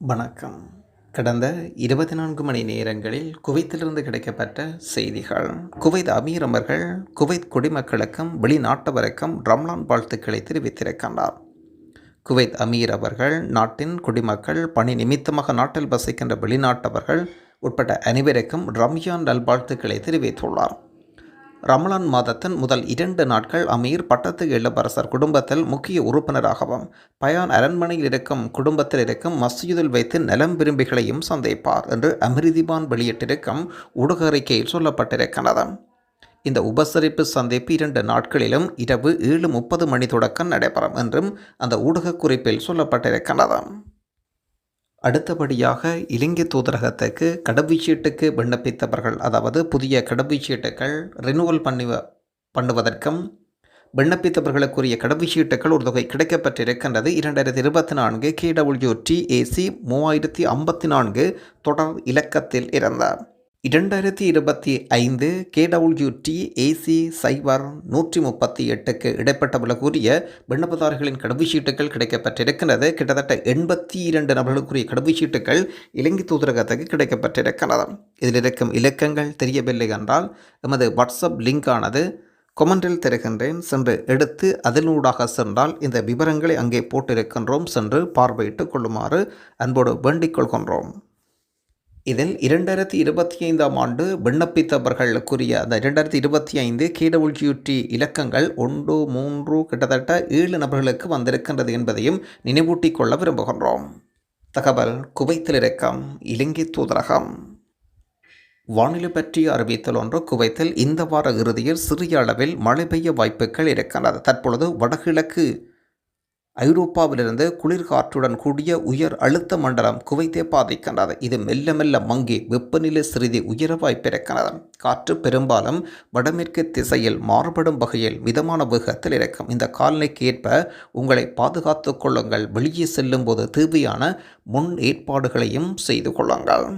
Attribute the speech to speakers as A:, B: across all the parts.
A: வணக்கம். கடந்த இருபத்தி நான்கு மணி நேரங்களில் குவைத்திலிருந்து கிடைக்கப்பட்ட செய்திகள். குவைத் அமீர் அவர்கள் குவைத் குடிமக்களுக்கும் வெளிநாட்டவருக்கும் ரம்லான் வாழ்த்துக்களை தெரிவித்திருக்கின்றார். குவைத் அமீர் அவர்கள் நாட்டின் குடிமக்கள் பணி நிமித்தமாக நாட்டில் வசிக்கின்ற வெளிநாட்டவர்கள் உட்பட்ட அனைவருக்கும் ரம்யான் நல்வாழ்த்துக்களை தெரிவித்துள்ளார். ரமலான் மாதத்தின் முதல் இரண்டு நாட்கள் அமீர் பட்டத்து இளவரசர் குடும்பத்தில் முக்கிய உறுப்பினராகவும் பயான் அரண்மனையில் இருக்கும் குடும்பத்தில் இருக்கும் மஸ்ஜிதில் வைத்து நலம் விரும்பிகளையும் சந்திப்பார் என்று அமிர்திபான் வெளியிட்டிருக்கும் ஊடக அறிக்கையில் சொல்லப்பட்டிருக்கிறது. இந்த உபசரிப்பு சந்திப்பு இரண்டு நாட்களிலும் இரவு ஏழு முப்பது மணி தொடக்கம் நடைபெறும் என்றும் அந்த ஊடகக் குறிப்பில் சொல்லப்பட்டிருக்கிறது. அடுத்தபடியாக இலங்கை தூதரகத்துக்கு கடவுச்சீட்டுக்கு விண்ணப்பித்தவர்கள் அதாவது புதிய கடவுச்சீட்டுகள் ரினுவல் பண்ணுவ பண்ணுவதற்கும் விண்ணப்பித்தவர்களுக்குரிய கடவுச்சீட்டுகள் ஒரு தொகை கிடைக்கப்பட்டிருக்கின்றது. இரண்டாயிரத்தி இருபத்தி நான்கு கேடபிள்யூ டிஏசி மூவாயிரத்தி ஐம்பத்தி நான்கு தொடர் இலக்கத்தில் இருந்தார். இரண்டாயிரத்தி இருபத்தி ஐந்து கேடபிள்யூடி ஏசி சைபர் நூற்றி முப்பத்தி எட்டுக்கு இடைப்பட்டவர்களுக்குரிய விண்ணப்பதாரர்களின் கடவுச்சீட்டுகள் கிடைக்கப்பட்டிருக்கிறது கிட்டத்தட்ட எண்பத்தி இரண்டு நபர்களுக்குரிய கடவுச்சீட்டுகள் இலங்கை தூதரகத்துக்கு கிடைக்கப்பட்டிருக்கிறது இதில் இருக்கும் இலக்கங்கள் தெரியவில்லை என்றால் எமது வாட்ஸ்அப் லிங்கானது கொமெண்டில் தருகின்றேன். சென்று எடுத்து அதனூடாக சென்றால் இந்த விவரங்களை அங்கே போட்டிருக்கின்றோம். சென்று பார்வையிட்டுக் கொள்ளுமாறு அன்போடு வேண்டிக் கொள்கின்றோம். இதில் இரண்டாயிரத்தி இருபத்தி ஐந்தாம் ஆண்டு விண்ணப்பித்தவர்களுக்குரிய அந்த இரண்டாயிரத்தி இருபத்தி ஐந்து கேடபிள்யூடி இலக்கங்கள் ஒன்று மூன்று கிட்டத்தட்ட ஏழு நபர்களுக்கு வந்திருக்கின்றது என்பதையும் நினைவூட்டிக் கொள்ள விரும்புகின்றோம். தகவல் குவைத்தில் இருக்கும் இலங்கை தூதரகம். வானிலை பற்றிய அறிவித்தல் ஒன்று குவைத்தில் இந்த வார இறுதியில் சிறிய அளவில் மழை பெய்ய வாய்ப்புகள் இருக்கின்றது. தற்பொழுது வடகிழக்கு ஐரோப்பாவிலிருந்து குளிர்காற்றுடன் கூடிய உயர் அழுத்த மண்டலம் குவைத்தை பாதிக்கின்றது. இது மெல்ல மெல்ல மங்கி வெப்பநிலை சிறிது உயர வாய்ப்பிருக்கிறது காற்று பெரும்பாலும் வடமேற்கு திசையில் மாறுபடும் வகையில் மிதமான வேகத்தில் இருக்கும். இந்த காலநிலைக்கு ஏற்ப உங்களை பாதுகாத்து கொள்ளுங்கள். வெளியே செல்லும் போது தேவையான முன் ஏற்பாடுகளையும் செய்து கொள்ளுங்கள்.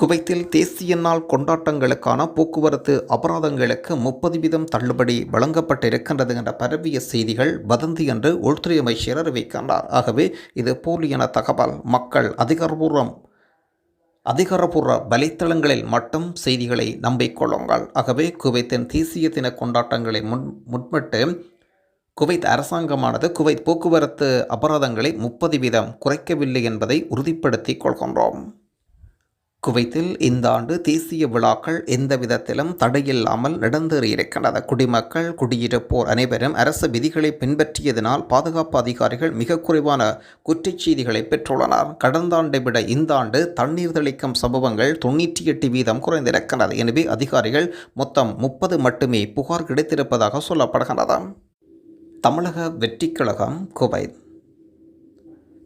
A: குவைத்தில் தேசிய நாள் கொண்டாட்டங்களுக்கான போக்குவரத்து அபராதங்களுக்கு முப்பது வீதம் தள்ளுபடி வழங்கப்பட்டிருக்கின்றது என்ற பரவிய செய்திகள் வதந்தி என்று உள்துறை அமைச்சர் அறிவிக்கின்றார். ஆகவே இது போலியான தகவல். மக்கள் அதிகாரபூர்வம் அதிகாரப்பூர்வ வலைத்தளங்களில் மட்டும் செய்திகளை நம்பிக்கொள்ளுங்கள். ஆகவே குவைத்தின் தேசிய தின கொண்டாட்டங்களை முன் முன்பட்டு குவைத் அரசாங்கமானது குவைத் போக்குவரத்து அபராதங்களை முப்பது வீதம் குறைக்கவில்லை என்பதை உறுதிப்படுத்திக் கொள்கின்றோம். குவைத்தில் இந்த ஆண்டு தேசிய விழாக்கள் எந்த விதத்திலும் தடையில்லாமல் நடந்தேறியிருக்கின்றன குடிமக்கள் குடியிருப்போர் அனைவரும் அரசு விதிகளை பின்பற்றியதனால் பாதுகாப்பு அதிகாரிகள் மிக குறைவான குற்றச்செய்திகளை பெற்றுள்ளனர். கடந்த ஆண்டை விட இந்த ஆண்டு தண்ணீர் தெளிக்கும் சம்பவங்கள் தொண்ணூற்றி எட்டு வீதம் குறைந்திருக்கிறது எனவே அதிகாரிகள் மொத்தம் முப்பது மட்டுமே புகார் கிடைத்திருப்பதாக சொல்லப்படுகின்றது. தமிழக வெற்றிக் கழகம் குவைத்.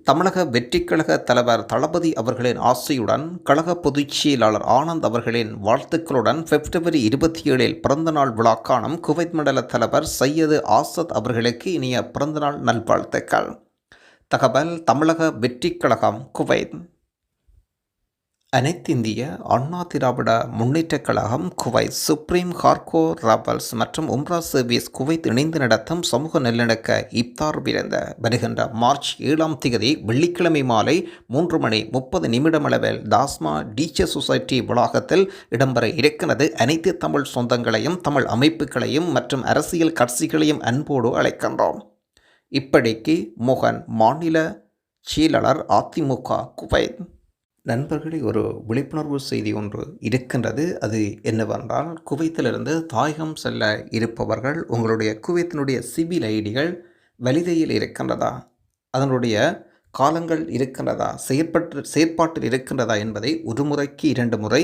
A: தமிழக வெற்றிக்கழக தலைவர் தளபதி அவர்களின் ஆசையுடன் கழக பொதுச் செயலாளர் ஆனந்த் அவர்களின் வாழ்த்துக்களுடன் பிப்ரவரி இருபத்தி ஏழில் பிறந்தநாள் விழா காணும் குவைத் மண்டல தலைவர் சையது ஆசத் அவர்களுக்கு இனிய பிறந்தநாள் நல்வாழ்த்துக்கள். தகவல் தமிழக வெற்றிக்கழகம் குவைத். அனைத்திந்திய அண்ணா திராவிட முன்னேற்றக் கழகம் குவைத் சுப்ரீம் ஹார்கோ ராபல்ஸ் மற்றும் உம்ரா சர்வீஸ் குவைத் இணைந்து நடத்தும் சமூக நல்லிணக்க இப்தார் விருந்த வருகின்ற மார்ச் ஏழாம் தேதி வெள்ளிக்கிழமை மாலை மூன்று மணி முப்பது நிமிடமளவில் தாஸ்மா டீச்சர் சொசைட்டி வளாகத்தில் இடம்பெற இருக்கிறது அனைத்து தமிழ் சொந்தங்களையும் தமிழ் அமைப்புகளையும் மற்றும் அரசியல் கட்சிகளையும் அன்போடு அழைக்கின்றோம். இப்படிக்கு மோகன் மாநில செயலாளர் அதிமுக குவைத் நண்பர்களே ஒரு விழிப்புணர்வு செய்தி ஒன்று இருக்கின்றது. அது என்னவென்றால் குவைத்திலிருந்து தாயகம் செல்ல இருப்பவர்கள் உங்களுடைய குவைத்தினுடைய சிவில் ஐடிகள் வலிதையில் இருக்கின்றதா? அதனுடைய காலங்கள் இருக்கின்றதா? செயற்பட்டு செயற்பாட்டில் இருக்கின்றதா என்பதை ஒரு முறைக்கு இரண்டு முறை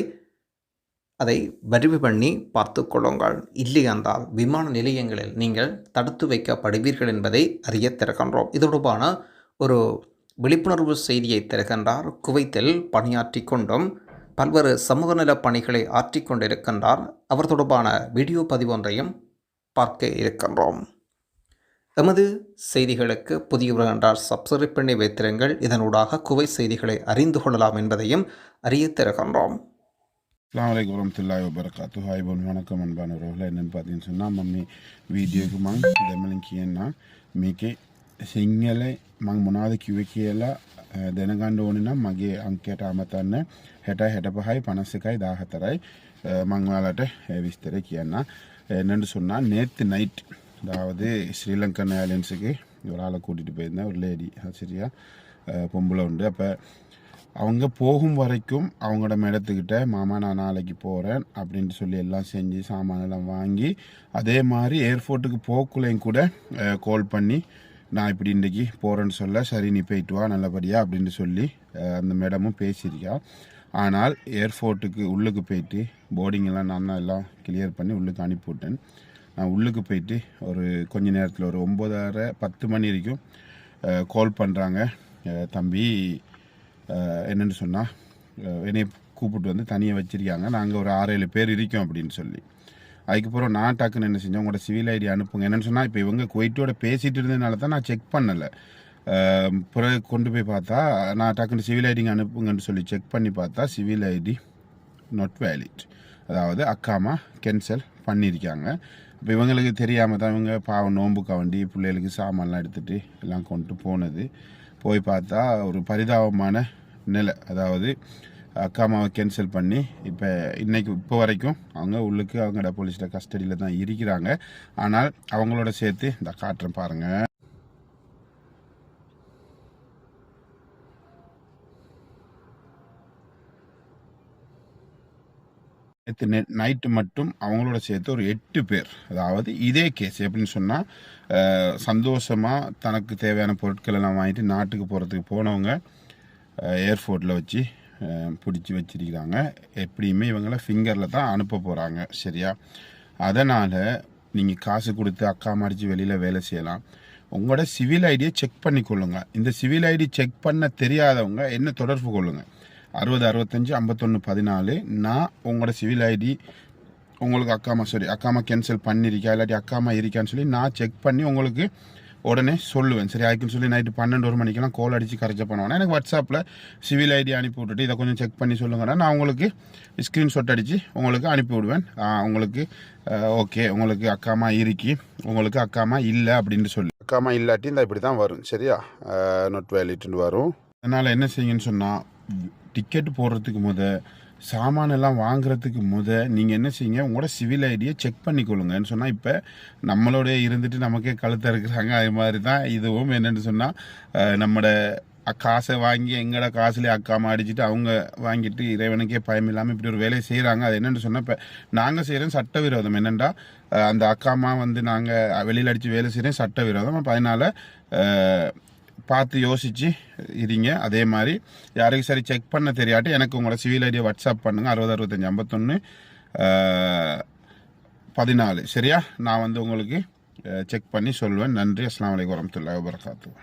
A: அதை வரிவு பண்ணி பார்த்து கொள்ளுங்கள். இல்லை என்றால் விமான நிலையங்களில் நீங்கள் தடுத்து வைக்கப்படுவீர்கள் என்பதை அறிய திறக்கின்றோம். இது தொடர்பான ஒரு விழிப்புணர்வு செய்தியை தருகின்றார் குவைத்தில் பணியாற்றி கொண்டும் பல்வேறு சமூக நல பணிகளை ஆற்றி கொண்டிருக்கின்றார். அவர் தொடர்பான வீடியோ பதிவொன்றையும் பார்க்க இருக்கின்றோம். எமது செய்திகளுக்கு புதியவர் என்றால் சப்ஸ்கிரைப் பண்ணி வைத்திருங்கள். இதனூடாக குவை செய்திகளை அறிந்து கொள்ளலாம் என்பதையும் அறிய தருகின்றோம்
B: அஸ்லாம் வலைக்கம் வரமத்துல்லாய் வபரகாத்து ஹாய் பொன் வணக்கம் அன்பான உறவுகள். என்னென்னு பார்த்தீங்கன்னு சொன்னால் மம்மி வீடியோக்கு மனம் தமிழ்க்கு மீக்கே සිංහල මං මොනාද කිව්වේ කියලා දැනගන්න ඕනේ නම් මගේ අංකයට අමතන්න 60 65යි 51යි 14යි මං ඔයාලට විස්තර කියන්න என்னன்னு சொன்னால் நேற்று நைட் அதாவது ஸ்ரீலங்கன் ஏர்லைன்ஸுக்கு ஒரு ஆளை கூட்டிகிட்டு போயிருந்தேன் ஒரு லேடி சரியா அஹ் பொம்பளை உண்டு அப்போ அவங்க போகும் வரைக்கும் அவங்களோட மேடத்துக்கிட்ட மாமா நான் நாளைக்கு போகிறேன் அப்படின்ட்டு சொல்லி எல்லாம் செஞ்சு சாமானெல்லாம் வாங்கி அதே மாதிரி ஏர்போர்ட்டுக்கு போக்குள்ளையும் கூட கால் பண்ணி நான் இப்படி இன்றைக்கி போகிறேன்னு சொல்ல சரி நீ போயிட்டு வா நல்லபடியாக அப்படின்னு சொல்லி அந்த மேடமும் பேசியிருக்கா. ஆனால் ஏர்போர்ட்டுக்கு உள்ளுக்கு போயிட்டு போர்டிங்கெல்லாம் நான் தான் எல்லாம் கிளியர் பண்ணி உள்ளுக்கு அனுப்பிவிட்டேன். நான் உள்ளுக்கு போயிட்டு ஒரு கொஞ்ச நேரத்தில் ஒரு ஒம்பதரை பத்து மணி வரைக்கும் கால் பண்ணுறாங்க தம்பி என்னென்னு என்னன்னு சொன்னால் என்னை கூப்பிட்டு வந்து தனியாக வச்சிருக்காங்க. நாங்கள் ஒரு ஆறு ஏழு பேர் இருக்கோம் அப்படின்னு சொல்லி. அதுக்கப்புறம் நான் டக்குன்னு என்ன செஞ்சேன் உங்களோட சிவில் ஐடி அனுப்புங்க. என்னென்னு சொன்னால் இப்போ இவங்க குவைட்டோட பேசிகிட்டு இருந்ததுனால தான் நான் செக் பண்ணலை. பிறகு கொண்டு போய் பார்த்தா நான் டக்குன்னு சிவில் ஐடிங்க அனுப்புங்கன்னு சொல்லி செக் பண்ணி பார்த்தா சிவில் ஐடி நாட் வேலிட் அதாவது அக்காமா கேன்சல் பண்ணியிருக்காங்க. இப்போ இவங்களுக்கு தெரியாமல் தான் இவங்க பாவம் நோம்பு வண்டி பிள்ளைகளுக்கு சாமான்லாம் எடுத்துகிட்டு எல்லாம் கொண்டு போனது. போய் பார்த்தா ஒரு பரிதாபமான நிலை. அதாவது அக்காமாவை கேன்சல் பண்ணி இப்போ இன்றைக்கி இப்போ வரைக்கும் அவங்க உள்ளுக்கு அவங்களோட போலீஸில் கஸ்டடியில் தான் இருக்கிறாங்க. ஆனால் அவங்களோட சேர்த்து இந்த காட்டுறேன் பாருங்கள் நேற்று நெ நைட்டு மட்டும் அவங்களோட சேர்த்து ஒரு எட்டு பேர். அதாவது இதே கேஸ் எப்படின்னு சொன்னால் சந்தோஷமாக தனக்கு தேவையான பொருட்கள் எல்லாம் வாங்கிட்டு நாட்டுக்கு போகிறதுக்கு போனவங்க ஏர்போர்ட்டில் வச்சு பிடிச்சி வச்சிருக்கிறாங்க. எப்படியுமே இவங்களை ஃபிங்கரில் தான் அனுப்ப போகிறாங்க சரியா? அதனால் நீங்கள் காசு கொடுத்து அக்கா மடித்து வெளியில் வேலை செய்யலாம். உங்களோட சிவில் ஐடியை செக் பண்ணி கொள்ளுங்கள் இந்த சிவில் ஐடி செக் பண்ண தெரியாதவங்க என்ன தொடர்பு கொள்ளுங்கள் அறுபது அறுபத்தஞ்சு ஐம்பத்தொன்று பதினாலு. நான் உங்களோட சிவில் ஐடி உங்களுக்கு அக்காமா சாரி அக்காமா கேன்சல் பண்ணியிருக்கா இல்லாட்டி அக்காமா இருக்கான்னு சொல்லி நான் செக் பண்ணி உங்களுக்கு உடனே சொல்லுவேன். சரி அதுக்குன்னு சொல்லி நைட்டு பன்னெண்டு ஒரு மணிக்கெல்லாம் கோல் அடித்து கரெக்டாக பண்ணுவேன் எனக்கு வாட்ஸ்அப்பில் சிவில் ஐடி அனுப்பி விட்டுட்டு இதை கொஞ்சம் செக் பண்ணி சொல்லுங்கன்னா நான் உங்களுக்கு ஸ்க்ரீன்ஷாட் அடித்து உங்களுக்கு அனுப்பி விடுவேன். உங்களுக்கு ஓகே உங்களுக்கு அக்காமா இருக்கி உங்களுக்கு அக்காமா இல்லை அப்படின்னு சொல்லி. அக்காமா இல்லாட்டி இந்த இப்படி தான் வரும் சரியா? நோட் வேலிட்டுன்னு வரும். அதனால் என்ன செய்யுங்கன்னு சொன்னால் டிக்கெட் போடுறதுக்கு முத சாமான் எல்லாம் வாங்குறதுக்கு முத நீங்கள் என்ன செய்யுங்க உங்களோட சிவில் ஐடியை செக் பண்ணிக்கொள்ளுங்கன்னு சொன்னால் இப்போ நம்மளோடைய இருந்துட்டு நமக்கே கழுத்த இருக்கிறாங்க அது மாதிரி தான் இதுவும் என்னென்னு சொன்னால் நம்மளோட காசை வாங்கி எங்கட காசுலேயே அக்காமா அடிச்சுட்டு அவங்க வாங்கிட்டு இறைவனுக்கே பயம் இல்லாமல் இப்படி ஒரு வேலையை செய்கிறாங்க அது என்னென்னு சொன்னால் இப்போ நாங்கள் செய்கிறோம் சட்டவிரோதம் என்னென்னா அந்த அக்காமா வந்து நாங்கள் வெளியில் அடித்து வேலை செய்கிறோம் சட்டவிரோதம். அப்போ அதனால் பார்த்து யோசிச்சு இருங்க. அதே மாதிரி யாருக்கும் சரி செக் பண்ண தெரியாட்டி எனக்கு உங்களோட சிவில் ஐடியை வாட்ஸ்அப் பண்ணுங்கள் அறுபது அறுபத்தஞ்சி ஐம்பத்தொன்று பதினாலு. சரியா? நான் வந்து உங்களுக்கு செக் பண்ணி சொல்லுவேன் நன்றி. அஸ்லாம் வலைக்கம் வரமத்துல்லா வபரகாத்து